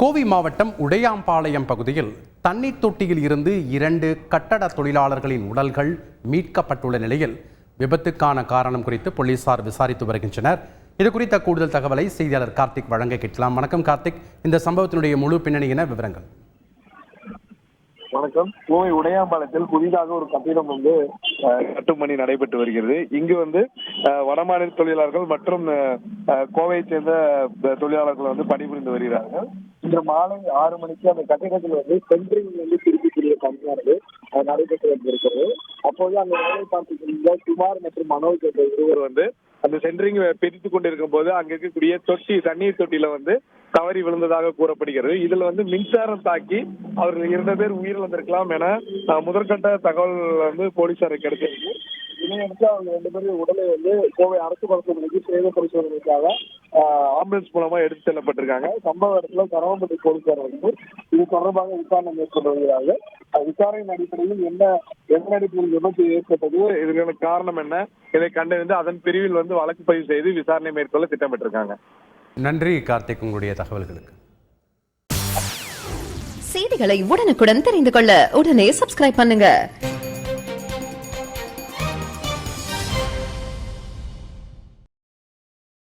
கோவை மாவட்டம் உடையாம்பாளையம் பகுதியில் தண்ணீர் தொட்டியில் இருந்து இரண்டு கட்டட தொழிலாளர்களின் உடல்கள் மீட்கப்பட்டுள்ள நிலையில் விபத்துக்கான காரணம் குறித்து போலீசார் விசாரித்து வருகின்றனர். இது குறித்த கூடுதல் தகவலை செய்தியாளர் கார்த்திக் வழங்க கேட்கலாம். வணக்கம் கார்த்திக். இந்த சம்பவத்தினுடைய முழு பின்னணி என விவரங்கள். வணக்கம். கோவை உடையாம்பாளையத்தில் புதிதாக ஒரு கட்டிடம் வந்து கட்டும் பணி நடைபெற்று வருகிறது. இங்கு வந்து வடமாநில தொழிலாளர்கள் மற்றும் கோவையை கோவையைச் சேர்ந்த தொழிலாளர்கள் வந்து பணிபுரிந்து வருகிறார்கள். இன்று மாலை ஆறு மணிக்கு அந்த கட்டிடத்தில் வந்து சென்ட்ரிங் வந்து திருப்பிக்கூடிய பணியானது நடைபெற்று வந்திருக்கிறது. அப்போது அந்த வேலை பார்த்துக்கின்ற குமார் மற்றும் மனோஜ் என்ற இருவர் வந்து அந்த சென்ட்ரிங் பிரித்து கொண்டிருக்கும் போது அங்க இருக்கக்கூடிய தொட்டி தண்ணீர் தொட்டியில வந்து தவறி விழுந்ததாக கூறப்படுகிறது. இதுல வந்து மின்சாரம் தாக்கி அவர்கள் இரண்டு பேர் உயிரிழந்திருக்கலாம் என முதற்கட்ட தகவல் வந்து போலீசாருக்கு கிடைச்சிருக்கு. இதையடுத்து அவங்க ரெண்டு பேரும் உடலை வந்து கோவை அரசு மருத்துவமனைக்கு சேவை பரிசோதனைக்காக ஆம்புலன்ஸ் மூலமா எடுத்து செல்லப்பட்டிருக்காங்க. சம்பவ இடத்துல கரவம்பட்டி போலீசார் வந்து இது தொடர்பாக விசாரணை மேற்கொண்டு வருகிறார்கள். விசாரணையின் அடிப்படையில் என்ன எந்த அடிப்படையில் விபத்து ஏற்பட்டது? இதற்கான காரணம் என்ன? இதை கண்டறிந்து அதன் பிரிவில் வந்து வழக்கு பதிவு செய்து விசாரணை மேற்கொள்ள திட்டமிட்டிருக்காங்க. நன்றி கார்த்திக் உங்களுடைய தகவல்களுக்கு. செய்திகளை உடனுக்குடன் தெரிந்து கொள்ள உடனே சப்ஸ்கிரைப் பண்ணுங்க.